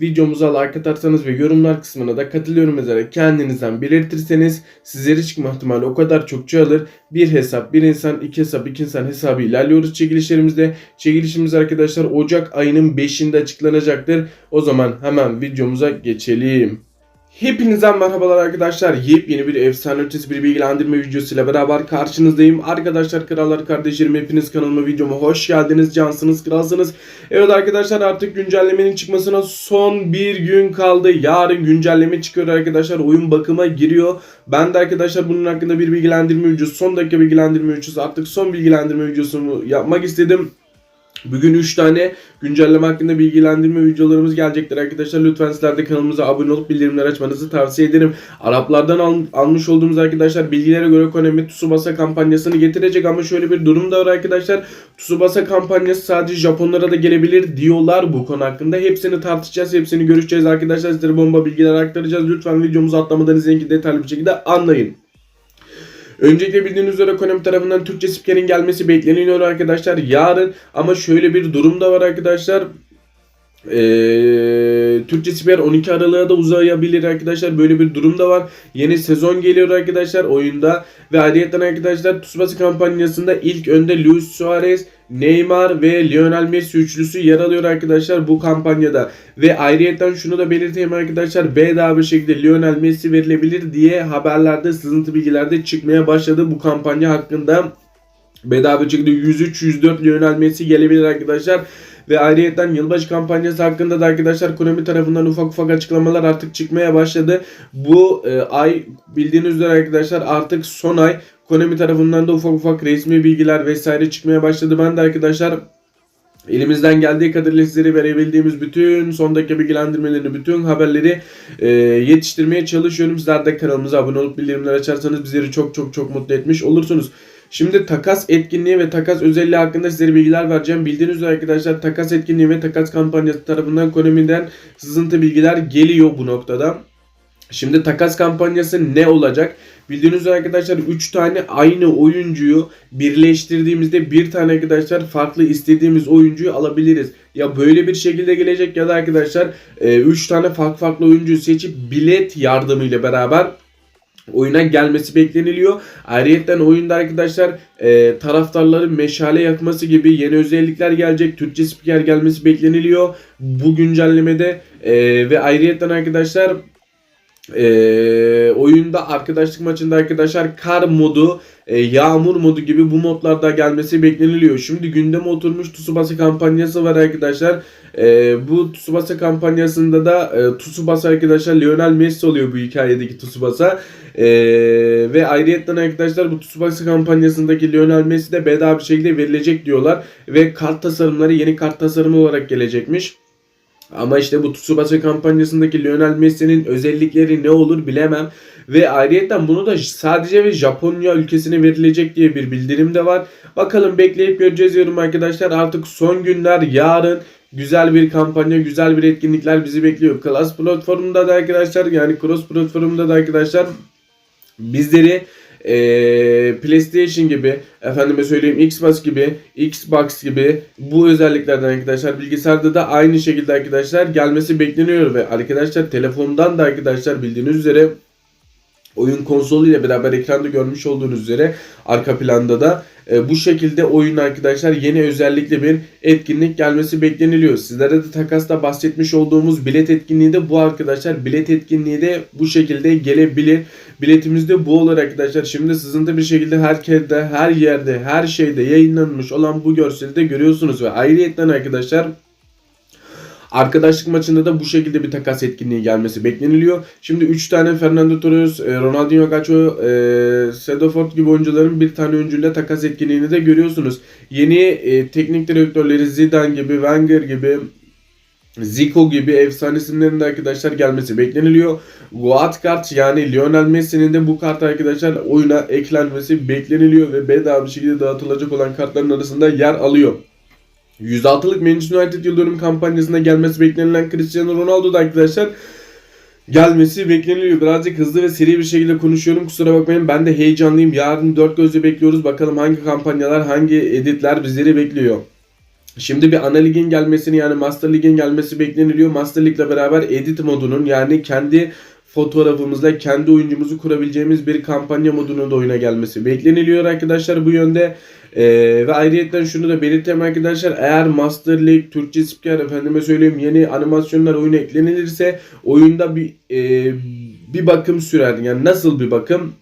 videomuza like atarsanız ve yorumlar kısmına da katılıyorum yazarak kendinizden belirtirseniz sizlere çıkma ihtimali o kadar çok çoğalır. Bir hesap, bir insan, iki hesap, iki insan hesabı ilerliyoruz çekilişlerimizde. Çekilişimiz arkadaşlar Ocak ayının 5'inde açıklanacaktır. O zaman hemen videomuza geçelim. Hepinize merhabalar arkadaşlar. Yepyeni bir efsane ötesi bir bilgilendirme videosuyla beraber karşınızdayım. Arkadaşlar krallar kardeşlerim hepiniz kanalıma videoma hoş geldiniz. Cansınız kralsınız. Evet arkadaşlar artık güncellemenin çıkmasına son bir gün kaldı. Yarın güncelleme çıkıyor arkadaşlar. Oyun bakıma giriyor. Ben de arkadaşlar bunun hakkında bir bilgilendirme videosu, son dakika bilgilendirme videosu, artık son bilgilendirme videosunu yapmak istedim. Bugün 3 tane güncelleme hakkında bilgilendirme videolarımız gelecektir arkadaşlar. Lütfen sizler de kanalımıza abone olup bildirimleri açmanızı tavsiye ederim. Araplardan al- almış olduğumuz arkadaşlar bilgilere göre Konami Tsubasa kampanyasını getirecek ama şöyle bir durum da var arkadaşlar. Tsubasa kampanyası sadece Japonlara da gelebilir diyorlar bu konu hakkında. Hepsini tartışacağız, hepsini görüşeceğiz arkadaşlar. Sizlere bomba bilgiler aktaracağız. Lütfen videomuzu atlamadan izleyin ki detaylı bir şekilde anlayın. Öncelikle bildiğiniz üzere Konami tarafından Türkçe spikerin gelmesi bekleniyor arkadaşlar yarın ama şöyle bir durum da var arkadaşlar. Ee, Türkçe spiker 12 Aralık'a da uzayabilir arkadaşlar. Böyle bir durum da var. Yeni sezon geliyor arkadaşlar oyunda. Ve ayrıca arkadaşlar Tsubasa kampanyasında ilk önde Luis Suarez, Neymar ve Lionel Messi üçlüsü yer alıyor arkadaşlar bu kampanyada. Ve ayrıca şunu da belirteyim arkadaşlar. Bedava şekilde Lionel Messi verilebilir diye haberlerde sızıntı bilgilerde çıkmaya başladı bu kampanya hakkında. Bedava şekilde 103-104 Lionel Messi gelebilir arkadaşlar. Ve ayrıyeten yılbaşı kampanyası hakkında da arkadaşlar Konami tarafından ufak ufak açıklamalar artık çıkmaya başladı. Bu e, ay bildiğiniz üzere arkadaşlar artık son ay Konami tarafından da ufak ufak resmi bilgiler vesaire çıkmaya başladı. Ben de arkadaşlar Elimizden geldiği kadarıyla sizlere verebildiğimiz bütün son dakika bilgilendirmelerini, bütün haberleri e, yetiştirmeye çalışıyorum. Sizler de kanalımıza abone olup bildirimler açarsanız bizleri çok çok çok mutlu etmiş olursunuz. Şimdi takas etkinliği ve takas özelliği hakkında sizlere bilgiler vereceğim. Bildiğiniz üzere arkadaşlar takas etkinliği ve takas kampanyası tarafından Konami'den sızıntı bilgiler geliyor bu noktada. Şimdi takas kampanyası ne olacak? Bildiğiniz üzere arkadaşlar 3 tane aynı oyuncuyu birleştirdiğimizde bir tane arkadaşlar farklı istediğimiz oyuncuyu alabiliriz. Ya böyle bir şekilde gelecek ya da arkadaşlar 3 tane farklı farklı oyuncuyu seçip bilet yardımıyla beraber oyuna gelmesi bekleniliyor. Ayrıca oyunda arkadaşlar e, taraftarların meşale yakması gibi yeni özellikler gelecek. Türkçe spiker gelmesi bekleniliyor. Bu güncellemede e, ve ayrıca arkadaşlar e, oyunda arkadaşlık maçında arkadaşlar kar modu, e, yağmur modu gibi bu modlarda gelmesi bekleniliyor. Şimdi gündeme oturmuş Tsubasa kampanyası var arkadaşlar. E, bu Tsubasa kampanyasında da e, Tsubasa arkadaşlar Lionel Messi oluyor bu hikayedeki Tsubasa. E, ve ayrıyetten arkadaşlar bu Tsubasa kampanyasındaki Lionel Messi de bedava bir şekilde verilecek diyorlar. Ve kart tasarımları yeni kart tasarımı olarak gelecekmiş. Ama işte bu Tsubasa kampanyasındaki Lionel Messi'nin özellikleri ne olur bilemem. Ve ayrıca bunu da sadece ve Japonya ülkesine verilecek diye bir bildirim de var. Bakalım bekleyip göreceğiz diyorum arkadaşlar. Artık son günler yarın güzel bir kampanya, güzel bir etkinlikler bizi bekliyor. Class platformunda da arkadaşlar yani Cross platformunda da arkadaşlar bizleri e, PlayStation gibi, efendime söyleyeyim Xbox gibi, Xbox gibi bu özelliklerden arkadaşlar bilgisayarda da aynı şekilde arkadaşlar gelmesi bekleniyor ve arkadaşlar telefondan da arkadaşlar bildiğiniz üzere oyun konsolu ile beraber ekranda görmüş olduğunuz üzere arka planda da e, bu şekilde oyun arkadaşlar yeni özellikle bir etkinlik gelmesi bekleniliyor. Sizlere de takasta bahsetmiş olduğumuz bilet etkinliği de bu arkadaşlar. Bilet etkinliği de bu şekilde gelebilir. Biletimiz de bu olur arkadaşlar. Şimdi sızıntı bir şekilde herkeste, her yerde, her şeyde yayınlanmış olan bu görseli de görüyorsunuz ve ayrıyetten arkadaşlar Arkadaşlık maçında da bu şekilde bir takas etkinliği gelmesi bekleniliyor. Şimdi 3 tane Fernando Torres, e, Ronaldinho Gacho, e, Sedofort gibi oyuncuların bir tane oyuncuyla takas etkinliğini de görüyorsunuz. Yeni e, teknik direktörleri Zidane gibi, Wenger gibi, Zico gibi efsane isimlerin de arkadaşlar gelmesi bekleniliyor. Goat kart yani Lionel Messi'nin de bu kart arkadaşlar oyuna eklenmesi bekleniliyor ve bedava bir şekilde dağıtılacak olan kartların arasında yer alıyor. 106'lık Manchester United yıl dönüm kampanyasında gelmesi beklenilen Cristiano Ronaldo da arkadaşlar gelmesi bekleniliyor. Birazcık hızlı ve seri bir şekilde konuşuyorum. Kusura bakmayın ben de heyecanlıyım. Yarın dört gözle bekliyoruz. Bakalım hangi kampanyalar, hangi editler bizleri bekliyor. Şimdi bir ana ligin gelmesini yani Master Lig'in gelmesi bekleniliyor. Master Lig'le beraber edit modunun yani kendi fotoğrafımızla kendi oyuncumuzu kurabileceğimiz bir kampanya modunun da oyuna gelmesi bekleniliyor arkadaşlar bu yönde. Ee, ve ayrıyetten şunu da belirteyim arkadaşlar eğer Master League, Türkçe Spiker efendime söyleyeyim yeni animasyonlar oyuna eklenilirse oyunda bir e, bir bakım sürer. Yani nasıl bir bakım?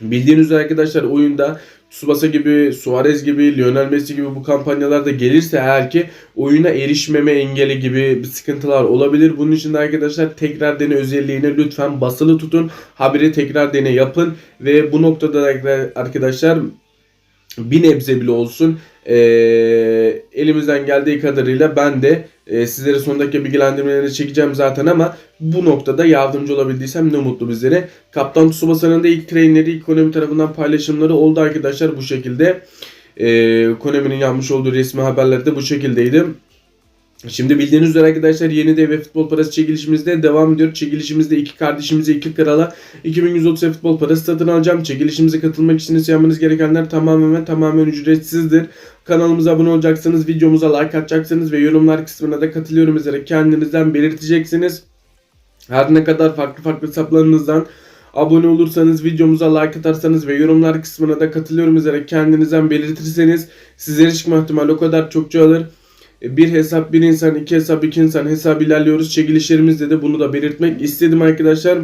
Bildiğiniz arkadaşlar oyunda Tsubasa gibi, Suarez gibi, Lionel Messi gibi bu kampanyalarda gelirse eğer ki oyuna erişmeme engeli gibi sıkıntılar olabilir. Bunun için de arkadaşlar tekrar dene özelliğini lütfen basılı tutun. Haberi tekrar dene yapın ve bu noktada da arkadaşlar bir nebze bile olsun eee, elimizden geldiği kadarıyla ben de eee, sizlere son dakika bilgilendirmeleri çekeceğim zaten ama bu noktada yardımcı olabildiysem ne mutlu bizlere. Kaptan Tsubasa'nın da ilk trainleri ilk Konami tarafından paylaşımları oldu arkadaşlar bu şekilde. Eee Konami'nin yapmış olduğu resmi haberler de bu şekildeydi. Şimdi bildiğiniz üzere arkadaşlar yeni dev futbol parası çekilişimizde devam ediyor. Çekilişimizde iki kardeşimize iki krala 2130 futbol parası satın alacağım. Çekilişimize katılmak için yapmanız gerekenler tamamen tamamen ücretsizdir. Kanalımıza abone olacaksınız, videomuza like atacaksınız ve yorumlar kısmına da katılıyorum üzere kendinizden belirteceksiniz. Her ne kadar farklı farklı hesaplarınızdan abone olursanız, videomuza like atarsanız ve yorumlar kısmına da katılıyorum üzere kendinizden belirtirseniz sizlere çıkma ihtimali o kadar çok çoğalır. E, Bir hesap bir insan, iki hesap iki insan hesap ilerliyoruz. Çekilişlerimizde de bunu da belirtmek istedim arkadaşlar.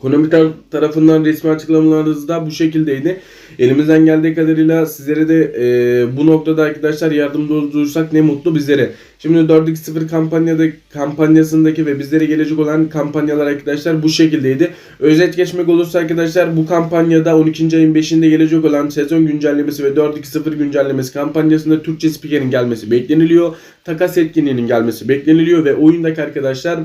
Konami tar- tarafından resmi açıklamalarınız da bu şekildeydi. Elimizden geldiği kadarıyla sizlere de e, bu noktada arkadaşlar yardımcı olursak ne mutlu bizlere. Şimdi 4x0 kampanyada kampanyasındaki ve bizlere gelecek olan kampanyalar arkadaşlar bu şekildeydi. Özet geçmek olursa arkadaşlar bu kampanyada 12. ayın 5'inde gelecek olan sezon güncellemesi ve 4x0 güncellemesi kampanyasında Türkçe spikerin gelmesi bekleniliyor. Takas etkinliğinin gelmesi bekleniliyor ve oyundaki arkadaşlar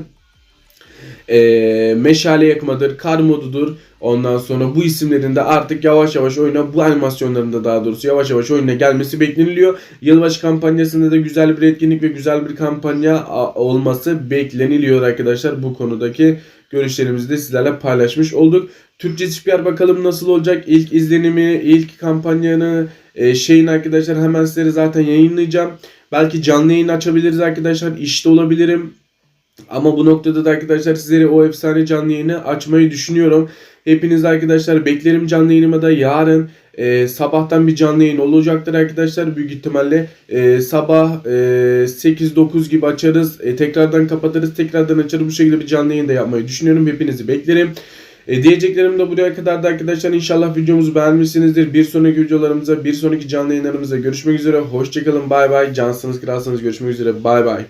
e, meşale yakmadır, kar modudur. Ondan sonra bu isimlerin de artık yavaş yavaş oyuna bu animasyonların da daha doğrusu yavaş yavaş oyuna gelmesi bekleniliyor. Yılbaşı kampanyasında da güzel bir etkinlik ve güzel bir kampanya olması bekleniliyor arkadaşlar. Bu konudaki görüşlerimizi de sizlerle paylaşmış olduk. Türkçe spiker bakalım nasıl olacak? İlk izlenimi, ilk kampanyanı, e, şeyin arkadaşlar hemen sizlere zaten yayınlayacağım. Belki canlı yayın açabiliriz arkadaşlar. İşte olabilirim. Ama bu noktada da arkadaşlar sizlere o efsane canlı yayını açmayı düşünüyorum. Hepiniz arkadaşlar beklerim canlı yayınıma da yarın e, sabahtan bir canlı yayın olacaktır arkadaşlar. Büyük ihtimalle e, sabah e, 8-9 gibi açarız. E, tekrardan kapatırız. Tekrardan açarız. Bu şekilde bir canlı yayın da yapmayı düşünüyorum. Hepinizi beklerim. E, diyeceklerim de buraya kadar da arkadaşlar. İnşallah videomuzu beğenmişsinizdir. Bir sonraki videolarımıza, bir sonraki canlı yayınlarımıza görüşmek üzere. Hoşçakalın. Bay bay. Cansınız, kralsınız. Görüşmek üzere. Bay bay.